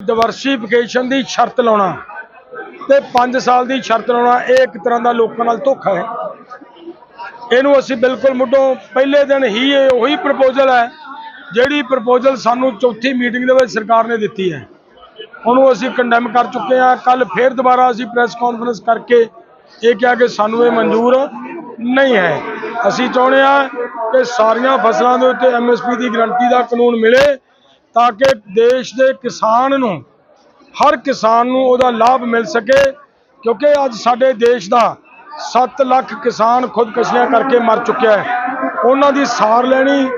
ਡਿਵਰਸੀਫਿਕੇਸ਼ਨ ਦੀ ਸ਼ਰਤ ਲਾਉਣਾ ਤੇ 5 ਸਾਲ ਦੀ ਸ਼ਰਤ ਲਾਉਣਾ, ਇਹ ਇੱਕ ਤਰ੍ਹਾਂ ਦਾ ਲੋਕਾਂ ਨਾਲ ਧੋਖਾ ਹੈ। ਇਹਨੂੰ ਅਸੀਂ ਬਿਲਕੁਲ ਮੁੱਢੋਂ ਪਹਿਲੇ ਦਿਨ ਹੀ ਇਹ ਉਹੀ ਪ੍ਰਪੋਜ਼ਲ ਹੈ, ਜਿਹੜੀ ਪ੍ਰਪੋਜ਼ਲ ਸਾਨੂੰ ਚੌਥੀ ਮੀਟਿੰਗ ਦੇ ਵਿੱਚ ਸਰਕਾਰ ਨੇ ਦਿੱਤੀ ਹੈ। ਉਹਨੂੰ ਅਸੀਂ ਕੰਡੈਮ ਕਰ ਚੁੱਕੇ ਹਾਂ। ਕੱਲ ਫੇਰ ਦੁਬਾਰਾ ਅਸੀਂ ਪ੍ਰੈਸ ਕਾਨਫਰੰਸ ਕਰਕੇ ਇਹ ਕਿਹਾ ਕਿ ਸਾਨੂੰ ਇਹ ਮਨਜ਼ੂਰ ਨਹੀਂ ਹੈ। ਅਸੀਂ ਚਾਹੁੰਦੇ ਹਾਂ ਕਿ ਸਾਰੀਆਂ ਫਸਲਾਂ ਦੇ ਉੱਤੇ ਐਮਐਸਪੀ ਦੀ ਗਰੰਟੀ ਦਾ ਕਾਨੂੰਨ ਮਿਲੇ ਤਾਂ ਕਿ ਦੇਸ਼ ਦੇ ਕਿਸਾਨ ਨੂੰ, ਹਰ ਕਿਸਾਨ ਨੂੰ ਉਹਦਾ ਲਾਭ ਮਿਲ ਸਕੇ, ਕਿਉਂਕਿ ਅੱਜ ਸਾਡੇ ਦੇਸ਼ ਦਾ 7 ਲੱਖ ਕਿਸਾਨ ਖੁਦਕਸ਼ੀਆਂ ਕਰਕੇ ਮਰ ਚੁੱਕਿਆ ਹੈ। ਉਹਨਾਂ ਦੀ ਸਾਰ ਲੈਣੀ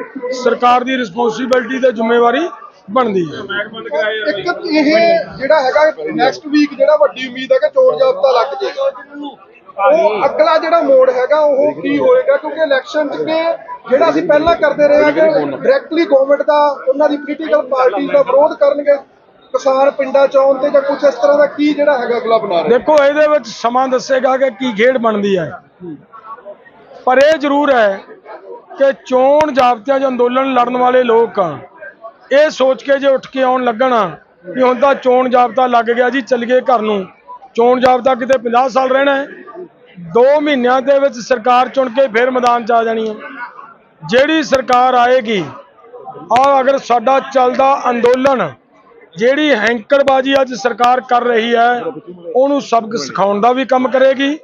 ਸਰਕਾਰ ਦੀ ਰਿਸਪੌਂਸਿਬਿਲਟੀ ਤੇ ਜ਼ਿੰਮੇਵਾਰੀ ਬਣਦੀ ਹੈ। ਇੱਕ ਇਹ ਜਿਹੜਾ ਹੈਗਾ ਨੈਕਸਟ ਵੀਕ ਜਿਹੜਾ ਵੱਡੀ ਉਮੀਦ ਹੈ ਕਿ ਚੋਣ ਜਾਬਤਾ ਲੱਗ ਜਾਏਗਾ। ਉਹ ਅਗਲਾ ਜਿਹੜਾ ਮੋੜ ਹੈਗਾ, ਉਹ ਕੀ ਹੋਏਗਾ? ਕਿਉਂਕਿ ਇਲੈਕਸ਼ਨ ਚ ਜਿਹੜਾ ਅਸੀਂ ਪਹਿਲਾਂ ਕਰਦੇ ਰਹੇ ਹਾਂ ਕਿ ਡਾਇਰੈਕਟਲੀ ਗਵਰਨਮੈਂਟ ਦਾ ਉਹਨਾਂ ਦੀ ਪੋਲੀਟੀਕਲ ਪਾਰਟੀ ਦਾ ਵਿਰੋਧ ਕਰਨਗੇ ਕਿਸਾਨ ਪਿੰਡਾਂ ਚ ਆਉਣ ਤੇ ਜਾਂ ਕੁਝ ਇਸ ਤਰ੍ਹਾਂ ਦਾ ਕੀ ਜਿਹੜਾ ਹੈਗਾ ਅਗਲਾ ਬਣਾ ਰਹੇ? ਦੇਖੋ ਇਹਦੇ ਵਿੱਚ ਸਮਾਂ ਦੱਸੇਗਾ ਕਿ ਕੀ ਖੇਡ ਬਣਦੀ ਹੈ। ਪਰ ਇਹ ਜ਼ਰੂਰ ਹੈ ਕਿ ਚੋਣ ਜਾਬਤਿਆਂ 'ਚ ਅੰਦੋਲਨ ਲੜਨ ਵਾਲੇ ਲੋਕ ਇਹ ਸੋਚ ਕੇ ਜੇ ਉੱਠ ਕੇ ਆਉਣ ਲੱਗਣ ਵੀ ਹੁਣ ਤਾਂ ਚੋਣ ਜਾਬਤਾ ਲੱਗ ਗਿਆ ਜੀ ਚੱਲ ਗਏ ਘਰ ਨੂੰ। ਚੋਣ ਜਾਬਤਾ ਕਿਤੇ 50 ਸਾਲ ਰਹਿਣਾ ਹੈ 2 ਮਹੀਨਿਆਂ ਦੇ ਵਿੱਚ ਸਰਕਾਰ ਚੁਣ ਕੇ ਫਿਰ ਮੈਦਾਨ 'ਚ ਆ ਜਾਣੀ ਹੈ। ਜਿਹੜੀ ਸਰਕਾਰ ਆਏਗੀ ਔਰ ਅਗਰ ਸਾਡਾ ਚੱਲਦਾ ਅੰਦੋਲਨ ਜਿਹੜੀ ਹੈਂਕੜਬਾਜੀ ਅੱਜ ਸਰਕਾਰ ਕਰ ਰਹੀ ਹੈ ਉਹਨੂੰ ਸਬਕ ਸਿਖਾਉਣ ਦਾ ਵੀ ਕੰਮ ਕਰੇਗੀ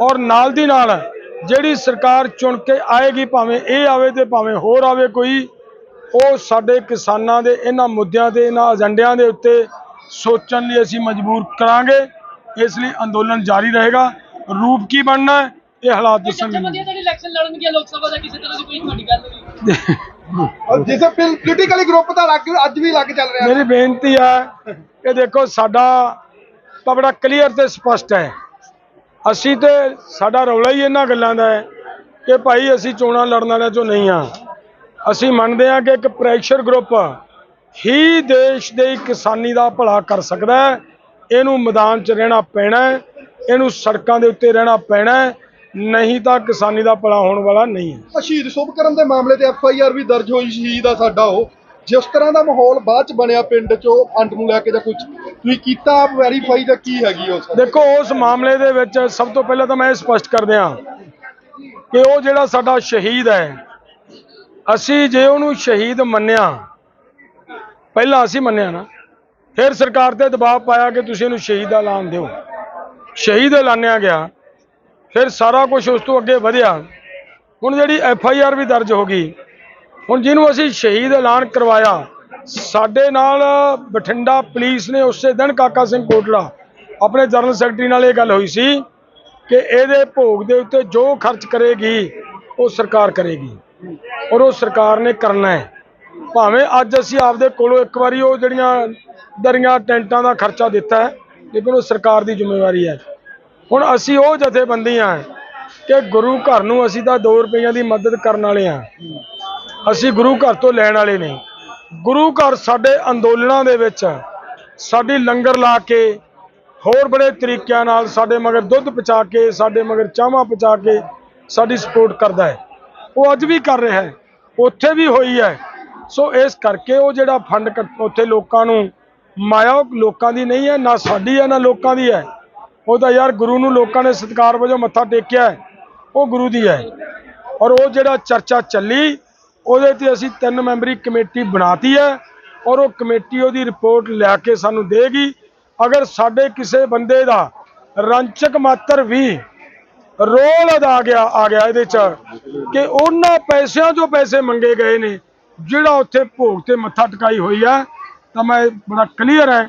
ਔਰ ਨਾਲ ਦੀ ਨਾਲ ਜਿਹੜੀ ਸਰਕਾਰ ਚੁਣ ਕੇ ਆਏਗੀ ਭਾਵੇਂ ਇਹ ਆਵੇ ਤੇ ਭਾਵੇਂ ਹੋਰ ਆਵੇ ਕੋਈ ਉਹ ਸਾਡੇ ਕਿਸਾਨਾਂ ਦੇ ਇਹਨਾਂ ਮੁੱਦਿਆਂ ਤੇ ਇਹਨਾਂ ਏਜੰਡਿਆਂ ਦੇ ਉੱਤੇ ਸੋਚਣ ਲਈ ਅਸੀਂ ਮਜਬੂਰ ਕਰਾਂਗੇ। ਇਸ ਲਈ ਅੰਦੋਲਨ ਜਾਰੀ ਰਹੇਗਾ। ਰੂਪ ਕੀ ਬਣਨਾ ਹੈ, ਇਹ ਹਾਲਾਤ ਦੱਸਣਗੇ ਵਧੀਆ ਜਿਹੜੀ ਇਲੈਕਸ਼ਨ ਲੜਨਗੇ ਲੋਕ ਸਭਾ ਦਾ ਕਿਸੇ ਤਰ੍ਹਾਂ ਦੀ ਕੋਈ ਤੁਹਾਡੀ ਗੱਲ ਨਹੀਂ। ਔਰ ਜਿਸੇ ਪੋਲੀਟੀਕਲੀ ਗਰੁੱਪ ਦਾ ਲੱਗ ਅੱਜ ਵੀ ਲੱਗ ਚੱਲ ਰਿਹਾ। ਮੇਰੀ ਬੇਨਤੀ ਹੈ ਕਿ ਦੇਖੋ ਸਾਡਾ ਤਾਂ ਬੜਾ ਕਲੀਅਰ ਤੇ ਸਪਸ਼ਟ ਹੈ। ਅਸੀਂ ਤੇ ਸਾਡਾ ਰੌਲਾ ਹੀ ਇਹਨਾਂ ਗੱਲਾਂ ਦਾ ਹੈ ਕਿ ਭਾਈ ਅਸੀਂ ਚੋਣਾਂ ਲੜਨ ਵਾਲਿਆਂ ਚੋਂ ਨਹੀਂ ਆ ਅਸੀਂ ਮੰਨਦੇ ਹਾਂ ਕਿ ਇੱਕ ਪ੍ਰੈਸ਼ਰ ਗਰੁੱਪ ਹੀ ਦੇਸ਼ ਦੇ ਕਿਸਾਨੀ ਦਾ ਭਲਾ ਕਰ ਸਕਦਾ ਹੈ। ਇਹਨੂੰ ਮੈਦਾਨ 'ਚ ਰਹਿਣਾ ਪੈਣਾ ਹੈ ਇਹਨੂੰ ਸੜਕਾਂ ਦੇ ਉੱਤੇ ਰਹਿਣਾ ਪੈਣਾ ਹੈ ਨਹੀਂ ਤਾਂ ਕਿਸਾਨੀ ਦਾ ਭਲਾ ਹੋਣ ਵਾਲਾ ਨਹੀਂ ਹੈ। ਸ਼ਹੀਦ ਸ਼ੁਭਕਰਨ ਦੇ ਮਾਮਲੇ ਤੇ ਐਫ ਆਈ ਆਰ ਵੀ ਦਰਜ ਹੋਈ ਸ਼ਹੀਦ ਆ ਸਾਡਾ ਉਹ। ਜਿਸ ਤਰ੍ਹਾਂ ਦਾ ਮਾਹੌਲ ਬਾਅਦ ਚ ਬਣਿਆ ਪਿੰਡ ਚ ਉਹ ਫੰਡ ਨੂੰ ਲੈ ਕੇ ਜਾਂ ਕੁਝ ਤੁਸੀਂ ਕੀਤਾ ਵੈਰੀਫਾਈ ਜਾਂ ਕੀ ਹੈਗੀ ਉਸ? ਦੇਖੋ ਉਸ ਮਾਮਲੇ ਦੇ ਵਿੱਚ ਸਭ ਤੋਂ ਪਹਿਲਾਂ ਤਾਂ ਮੈਂ ਇਹ ਸਪਸ਼ਟ ਕਰ ਦਿਆਂ ਕਿ ਉਹ ਜਿਹੜਾ ਸਾਡਾ ਸ਼ਹੀਦ ਹੈ ਅਸੀਂ ਜੇ ਉਹਨੂੰ ਸ਼ਹੀਦ ਮੰਨਿਆ ਪਹਿਲਾਂ ਅਸੀਂ ਮੰਨਿਆ ਨਾ ਫਿਰ ਸਰਕਾਰ ਤੇ ਦਬਾਅ ਪਾਇਆ ਕਿ ਤੁਸੀਂ ਇਹਨੂੰ ਸ਼ਹੀਦ ਦਾ ਐਲਾਨ ਦਿਓ। ਸ਼ਹੀਦ ਐਲਾਨਿਆ ਗਿਆ ਫਿਰ ਸਾਰਾ ਕੁਝ ਉਸ ਤੋਂ ਅੱਗੇ ਵਧਿਆ। ਹੁਣ ਜਿਹੜੀ ਐਫ ਆਈ ਆਰ ਵੀ ਦਰਜ ਹੋ ਗਈ, ਹੁਣ ਜਿਹਨੂੰ ਅਸੀਂ ਸ਼ਹੀਦ ਐਲਾਨ ਕਰਵਾਇਆ, ਸਾਡੇ ਨਾਲ ਬਠਿੰਡਾ ਪੁਲਿਸ ਨੇ ਉਸੇ ਦਿਨ ਕਾਕਾ ਸਿੰਘ ਕੋਟਲਾ ਆਪਣੇ ਜਨਰਲ ਸੈਕਟਰੀ ਨਾਲ ਇਹ ਗੱਲ ਹੋਈ ਸੀ ਕਿ ਇਹਦੇ ਭੋਗ ਦੇ ਉੱਤੇ ਜੋ ਖਰਚ ਕਰੇਗੀ, ਉਹ ਸਰਕਾਰ ਕਰੇਗੀ। ਔਰ ਉਹ ਸਰਕਾਰ ਨੇ ਕਰਨਾ ਹੈ। ਭਾਵੇਂ ਅੱਜ ਅਸੀਂ ਆਪਦੇ ਕੋਲੋਂ ਇੱਕ ਵਾਰੀ ਉਹ ਜਿਹੜੀਆਂ ਦਰੀਆਂ ਟੈਂਟਾਂ ਦਾ ਖਰਚਾ ਦਿੱਤਾ ਹੈ, ਲੇਕਿਨ ਉਹ ਸਰਕਾਰ ਦੀ ਜ਼ਿੰਮੇਵਾਰੀ ਹੈ। ਹੁਣ ਅਸੀਂ ਉਹ ਜਥੇਬੰਦੀਆਂ ਕਿ ਗੁਰੂ ਘਰ ਨੂੰ ਅਸੀਂ ਤਾਂ 2 ਰੁਪਈਆਂ ਦੀ ਮਦਦ ਕਰਨ ਵਾਲੇ ਆ। ਅਸੀਂ ਗੁਰੂ ਘਰ ਤੋਂ ਲੈਣ ਵਾਲੇ ਨਹੀਂ ਗੁਰੂ ਘਰ ਸਾਡੇ ਅੰਦੋਲਨਾਂ ਦੇ ਵਿੱਚ, ਸਾਡੀ ਲੰਗਰ ਲਾ ਕੇ, ਹੋਰ ਬੜੇ ਤਰੀਕਿਆਂ ਨਾਲ ਸਾਡੇ ਮਗਰ ਦੁੱਧ ਪਹੁੰਚਾ ਕੇ, ਸਾਡੇ ਮਗਰ ਚਾਹਾਂ ਪਹੁੰਚਾ ਕੇ ਸਾਡੀ ਸਪੋਰਟ ਕਰਦਾ ਹੈ। ਉਹ ਅੱਜ ਵੀ ਕਰ ਰਿਹਾ ਹੈ। ਉੱਥੇ ਵੀ ਹੋਈ ਹੈ। ਸੋ ਇਸ ਕਰਕੇ ਉਹ ਜਿਹੜਾ ਫੰਡ ਕੱਟ- ਉੱਥੇ ਲੋਕਾਂ ਨੂੰ ਮਾਇਆ ਉਹ ਲੋਕਾਂ ਦੀ ਨਹੀਂ ਹੈ, ਨਾ ਸਾਡੀ ਹੈ, ਨਾ ਲੋਕਾਂ ਦੀ ਹੈ। ਉਹ ਤਾਂ ਯਾਰ ਗੁਰੂ ਨੂੰ ਲੋਕਾਂ ਨੇ ਸਤਿਕਾਰ ਵਜੋਂ ਮੱਥਾ ਟੇਕਿਆ ਉਹ ਗੁਰੂ ਦੀ ਹੈ। ਔਰ ਉਹ ਜਿਹੜਾ ਚਰਚਾ ਚੱਲੀ, ਉਹਦੇ ਤੇ ਅਸੀਂ ਤਿੰਨ ਮੈਂਬਰੀ ਕਮੇਟੀ ਬਣਾਤੀ ਹੈ ਔਰ ਉਹ ਕਮੇਟੀ ਉਹਦੀ ਰਿਪੋਰਟ ਲਿਆ ਕੇ ਸਾਨੂੰ ਦੇਗੀ। ਅਗਰ ਸਾਡੇ ਕਿਸੇ ਬੰਦੇ ਦਾ ਰੰਚਕ ਮਾਤਰ ਵੀ ਰੋਲ ਅਦਾ ਗਿਆ, ਆ ਗਿਆ ਇਹਦੇ ਚ ਕਿ ਉਹਨਾਂ ਪੈਸਿਆਂ ਤੋਂ ਪੈਸੇ ਮੰਗੇ ਗਏ ਨੇ, ਜਿਹੜਾ ਉੱਥੇ ਭੋਗ ਤੇ ਮੱਥਾ ਟਿਕਾਈ ਹੋਈ ਹੈ, ਤਾਂ ਮੈਂ ਬੜਾ ਕਲੀਅਰ ਹੈ।